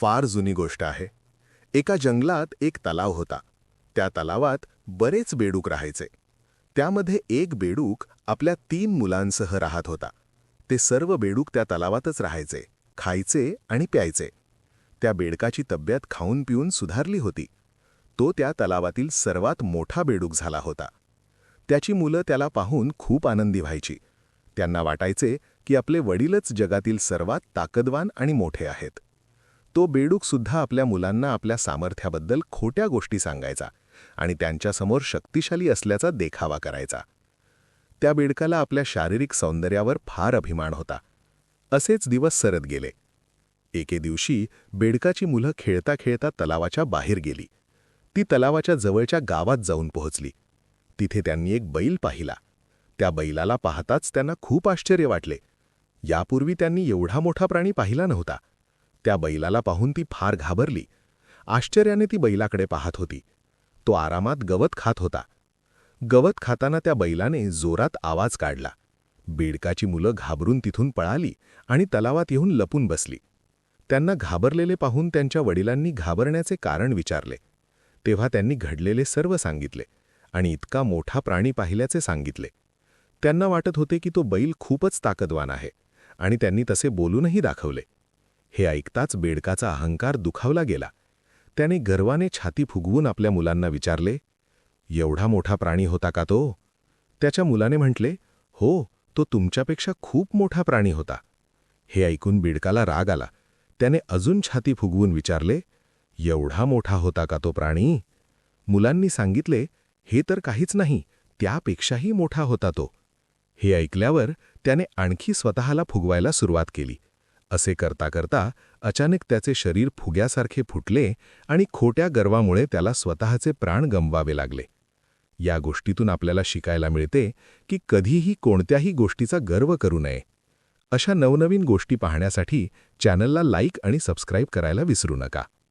फार जुनी गोष्ट आहे. एका जंगलात एक तलाव होता. त्या तलावात बरेच बेडूक राहायचे. त्यामध्ये एक बेडूक आपल्या तीन मुलांसह राहत होता. ते सर्व बेडूक त्या तलावातच राहायचे खायचे आणि प्यायचे. त्या बेडकाची तब्येत खाऊन पिऊन सुधारली होती. तो त्या तलावातील सर्वात मोठा बेडूक झाला होता. त्याची मुलं त्याला पाहून खूप आनंदी व्हायची. त्यांना वाटायचे की आपले वडीलच जगातील सर्वात ताकदवान आणि मोठे आहेत. तो बेडूकसुद्धा आपल्या मुलांना आपल्या सामर्थ्याबद्दल खोट्या गोष्टी सांगायचा आणि त्यांच्यासमोर शक्तिशाली असल्याचा देखावा करायचा. त्या बेडकाला आपल्या शारीरिक सौंदर्यावर फार अभिमान होता. असेच दिवस सरत गेले. एके दिवशी बेडकाची मुलं खेळता खेळता तलावाच्या बाहेर गेली. ती तलावाच्या जवळच्या गावात जाऊन पोहोचली. तिथे त्यांनी एक बैल पाहिला. त्या बैलाला पाहताच त्यांना खूप आश्चर्य वाटले. यापूर्वी त्यांनी एवढा मोठा प्राणी पाहिला नव्हता. त्या बैलाला पाहून ती फार घाबरली. आश्चर्याने ती बैलाकडे पाहत होती. तो आरामात गवत खात होता. गवत खाताना त्या बैलाने जोरात आवाज काढला. बेडकाची मुलं घाबरून तिथून पळाली आणि तलावात येऊन लपून बसली. त्यांना घाबरलेले पाहून त्यांच्या वडिलांनी घाबरण्याचे कारण विचारले. तेव्हा त्यांनी घडलेले सर्व सांगितले आणि इतका मोठा प्राणी पाहिल्याचे सांगितले. त्यांना वाटत होते की तो बैल खूपच ताकदवान आहे आणि त्यांनी तसे बोलूनही दाखवले. हे ऐकताच बेडकाचा अहंकार दुखावला गेला. त्याने गर्वाने छाती फुगवून आपल्या मुलांना विचारले एवढा मोठा प्राणी होता का तो? त्याच्या मुलाने म्हटले हो तो तुमच्यापेक्षा खूप मोठा प्राणी होता. हे ऐकून बेडकाला राग आला. त्याने अजून छाती फुगवून विचारले एवढा मोठा होता का तो प्राणी? मुलांनी सांगितले हे तर काहीच नाही त्यापेक्षाही मोठा होता तो. हे ऐकल्यावर त्याने आणखी स्वतःला फुगवायला सुरुवात केली. असे करता करता अचानक त्याचे शरीर फुग्यासारखे फुटले आणि खोट्या गर्वामुळे त्याला स्वतःचे प्राण गमवावे लागले. या गोष्टीतून आपल्याला शिकायला मिळते की कधीही कोणत्याही गोष्टीचा गर्व करू नये. अशा नवनवीन गोष्टी पाहण्यासाठी चॅनलला लाईक आणि सबस्क्राईब करायला विसरू नका.